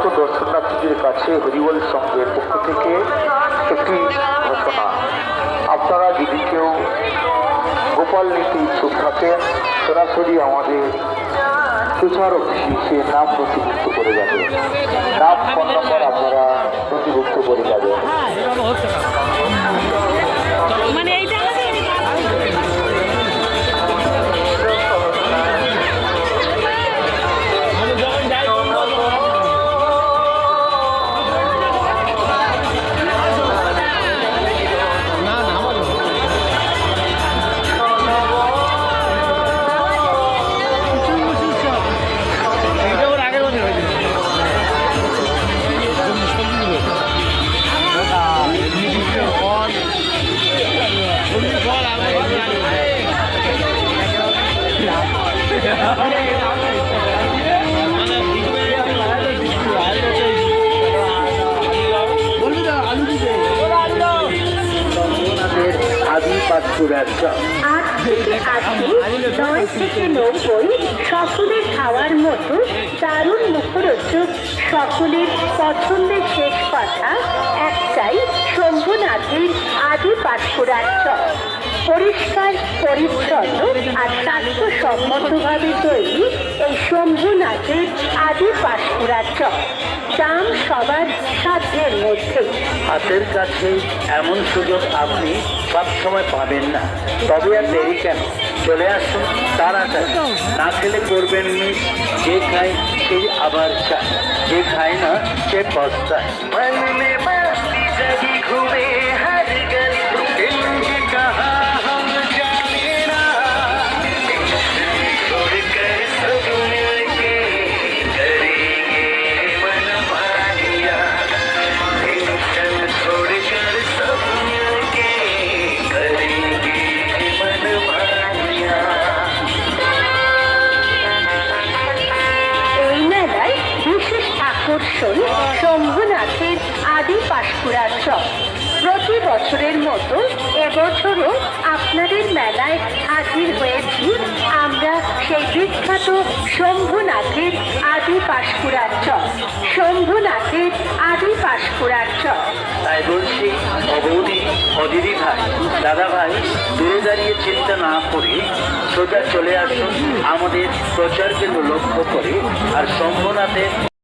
আগত দর্শনার্থীদের কাছে হরিবল সংঘের পক্ষ থেকে একটি ঘোষণা। আপনারা যদি কেউ গোপাল নীতি ইচ্ছুক থাকেন সরাসরি আমাদের প্রচারক অফিসে নাম নথিভুক্ত করে যাবেন। নাম ফোন নম্বর আপনারা আদি পাঁচপুরার আট থেকে আশি নয় থেকে নব্বই সকলের খাওয়ার মতো দারুণ মুখরোচক সকলের পছন্দের শেষ কথা একটাই শম্ভুনাথের আদি পাঠপুরার চক পরিষ্কার পরিচ্ছন্ন আর স্বাস্থ্যসম্মতভাবে তৈরি এই শম্ভুনাথের আদি পাঠপুরার চক। দাম সবার সাধ্যের মধ্যে। হাতের কাছে এমন সুযোগ আপনি সবসময় পাবেন না। তবে আর দেরি কেন? চলে আসুন তাড়াতাড়ি। না খেলে করবেন মিস যে খায় সেই আবার চায়। যে খায় না সে পস্তায়। मन আকর্ষণ শম্ভুনাথের আদি পাশকুড়ার চক। প্রতি বছরের মতো এবছরও আপনাদের মেলায় হাজির হয়েছি আমরা সেই বিখ্যাত শম্ভুনাথের আদি পাশকুড়ার চক। শম্ভুনাথের আদি পাশকুড়ার চক। তাই বলছি, অবৌদি অদিদি ভাই, দাদা ভাই, দূরে দাঁড়িয়ে চিন্তা না করে সোজা চলে আসুন আমাদের প্রচার কেন্দ্র লক্ষ্য করে আর সম্ভনাথে